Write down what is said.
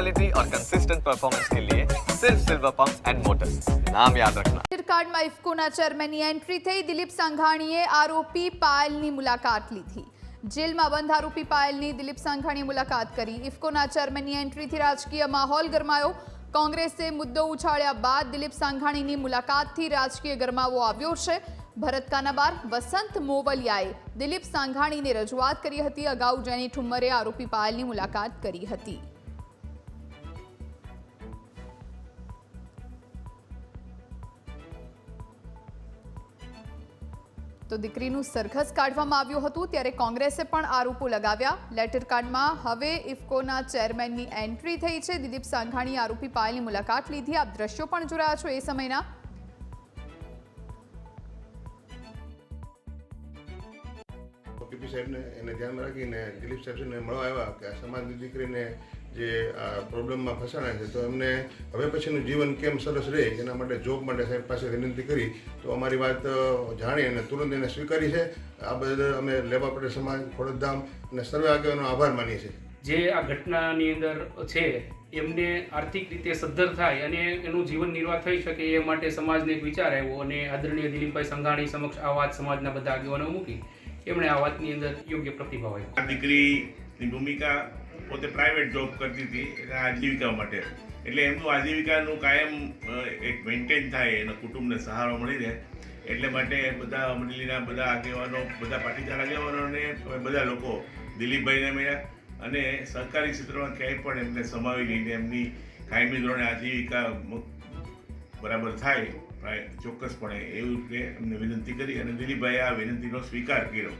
Quality और consistent performance के लिए सिर्फ सिल्वर पंप एंड मोटर्स नाम याद रखना કાર્ડમાં ઇફકોના ચેરમેનની એન્ટ્રી થઈ દિલીપ સંઘાણીએ આરોપી પાયલની મુલાકાત લીધી જેલમાં બંધ આરોપી પાયલની દિલીપ સંઘાણીએ મુલાકાત કરી ઇફકોના ચેરમેનની એન્ટ્રીથી રાજકીય માહોલ ગરમાયો કોંગ્રેસે મુદ્દો ઉછાળ્યા બાદ દિલીપ સંઘાણીની મુલાકાતથી રાજકીય ગરમાવો આવ્યો છે ભરત કાનાબાર વસંત મોવલિયાએ દિલીપ સાંઘાણીને રજૂઆત કરી હતી અગાઉ જેની ઠુમ્મરે આરોપી પાયલની મુલાકાત કરી હતી તો દીકરીનું સરઘસ કાઢવામાં આવ્યું હતું ત્યારે કોંગ્રેસે પણ આરોપો લગાવ્યા. લેટર કાર્ડમાં હવે ઇફકોના ચેરમેનની એન્ટ્રી થઈ છે. દિલીપ સાંઘાણી આરોપી પાયલની મુલાકાત લીધી. આપ દ્રશ્યો પણ જોડાયા છો એ સમયના. પીપી સાહેબને એને ધ્યાનમાં રાખીને દિલીપ સાહેબને મળવા આવ્યા કે આ સમાજની દીકરીને જે આ પ્રોબ્લેમમાં ફસાણા છે, તો એમને હવે પછીનું જીવન કેમ સરસ રહે એના માટે જોબ માટે સાહેબ પાસે વિનંતી કરી. તો અમારી વાત જાણી અને તુરંત એને સ્વીકારી છે. આ બદલ અમે લેવા પટેલ સમાજ ખોડધામ અને સર્વે આગેવાનો આભાર માનીએ છીએ. જે આ ઘટનાની અંદર છે, એમને આર્થિક રીતે સદ્ધર થાય અને એનું જીવન નિર્વાહ થઈ શકે એ માટે સમાજને એક વિચાર આવ્યો અને આદરણીય દિલીપભાઈ સંઘાણી સમક્ષ આ વાત સમાજના બધા આગેવાનો મૂકી. એમણે આ વાતની અંદર યોગ્ય પ્રતિભાવ આપ્યો. આ દીકરીની ભૂમિકા પોતે પ્રાઇવેટ જોબ કરતી હતી, એટલે આજીવિકા માટે. એટલે એમનું આજીવિકાનું કાયમ એક મેન્ટેન થાય, એના કુટુંબને સહારો મળી રહે. એટલે માટે બધા અમરેલીના બધા આગેવાનો, બધા પાટીદાર આગેવાનો અને બધા લોકો દિલીપભાઈને મળ્યા. અને સરકારી ક્ષેત્રમાં ક્યાંય પણ એમને સમાવી લઈને એમની કાયમી ધોરણે આજીવિકા બરાબર થાય ચોક્કસપણે એવું રીતે એમને વિનંતી કરી અને દિલીપભાઈએ આ વિનંતીનો સ્વીકાર કર્યો.